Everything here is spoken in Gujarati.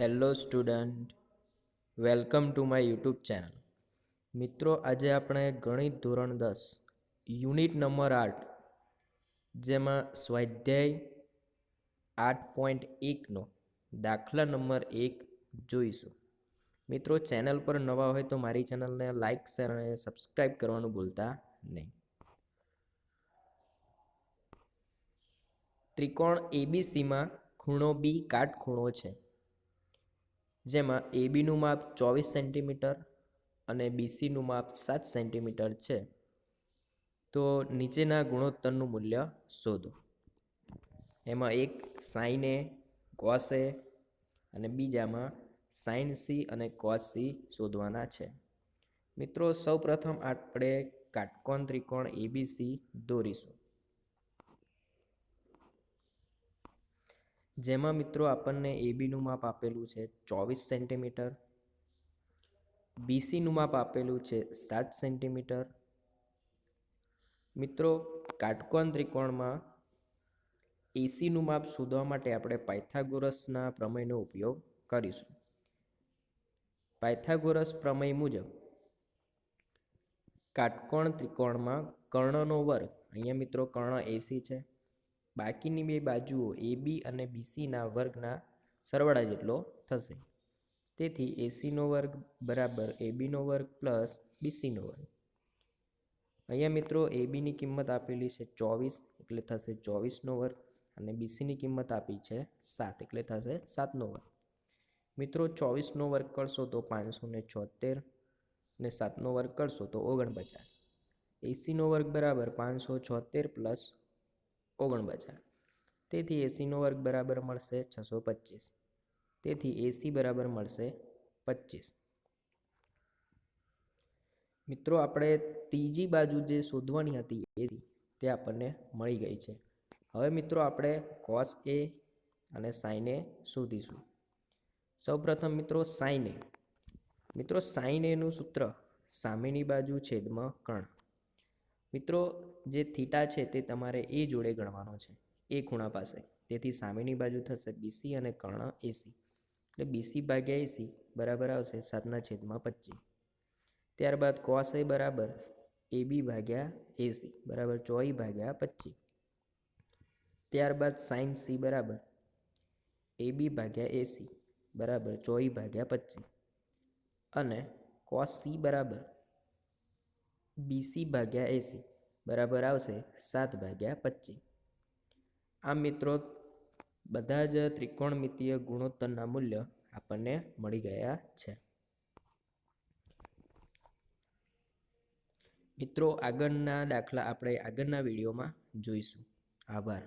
Hello student, welcome to my YouTube channel. મિત્રો, આજે આપણે ગણિત ધોરણ દસ, યુનિટ નંબર આઠ, જેમાં સ્વાધ્યાય આઠ પોઈન્ટ એકનો દાખલા નંબર એક જોઈશું. મિત્રો, ચેનલ પર નવા હોય તો મારી ચેનલને લાઇક શેર અને સબસ્ક્રાઈબ કરવાનું ભૂલતા નહીં. ત્રિકોણ એબીસીમાં ખૂણો બી કાટખૂણો છે. જેમાં એબીનું માપ ચોવીસ સેન્ટીમીટર અને બીસીનું માપ સાત સેન્ટીમીટર છે. તો નીચેના ગુણોત્તરનું મૂલ્ય શોધો. એમાં એક સાઈને કોસ અને બીજામાં સાઈન સી અને કોસ સી શોધવાના છે. મિત્રો, સૌપ્રથમ આપણે કાટકોણ ત્રિકોણ એબીસી દોરીશું. જેમાં મિત્રો આપણને એબીનું માપ આપેલું છે ચોવીસ સેન્ટીમીટર બીસીનું માપ આપેલું છે સાત સેન્ટીમીટર. મિત્રો કાટકોણ ત્રિકોણમાં એસીનું માપ શોધવા માટે આપણે પાયથાગોરસના પ્રમેયનો ઉપયોગ કરીશું. પાયથાગોરસ પ્રમેય મુજબ કાટકોણ ત્રિકોણમાં કર્ણનો વર્ગ, અહીંયા મિત્રો કર્ણ એસી છે. બાકીની બે બાજુઓ એ બી અને બીસીના વર્ગના સરવાળા જેટલો થશે. તેથી એસીનો વર્ગ બરાબર એ બીનો વર્ગ પ્લસ બીસીનો વર્ગ. અહીંયા મિત્રો એ બીની કિંમત આપેલી છે ચોવીસ, એટલે થશે ચોવીસનો વર્ગ અને બીસીની કિંમત આપી છે સાત, એટલે થશે સાતનો વર્ગ. મિત્રો ચોવીસનો વર્ગ કરશો તો પાંચસો ને છોતેર ને સાતનો વર્ગ કરશો તો ઓગણપચાસ. એસીનો વર્ગ બરાબર પાંચસો છોતેર પ્લસ ઓગણપચાસ તેથી એસીનો વર્ગ બરાબર મળશે છસો પચીસ. તેથી એસી બરાબર મળશે પચીસ. મિત્રો, આપણે ત્રીજી બાજુ જે શોધવાની હતી એસી તે આપણને મળી ગઈ છે. હવે મિત્રો, આપણે કોસ એ અને સાઇન એ શોધીશું. સૌપ્રથમ મિત્રો સાઇન એ મિત્રો સાઇન એનું સૂત્ર સામેની બાજુ છેદમાં કર્ણ મિત્રો, જે થીટા છે તે તમારે એ જોડે ગણવાનો છે. એ ખૂણા પાસે. તેથી સામેની બાજુ થશે બીસી અને કર્ણ એસી એટલે બીસી ભાગ્યા એસી બરાબર આવશે સાતના છેદમાં પચીસ. ત્યારબાદ કોસ એ બરાબર એ બી ભાગ્યા એસી બરાબર ચોઈ ભાગ્યા પચીસ. ત્યારબાદ સાઇન સી બરાબર એ બી ભાગ્યા એસી બરાબર ચોઈ ભાગ્યા પચીસ. અને કોસ સી બરાબર બીસી ભાગ્યા એસી બરાબર આવશે સાત ભાગ્યા પચીસ. આમ મિત્રો બધા જ ત્રિકોણમિતીય ગુણોત્તરના મૂલ્ય આપણને મળી ગયા છે. મિત્રો આગળના દાખલા આપણે આગળના વિડીયોમાં જોઈશું. આભાર.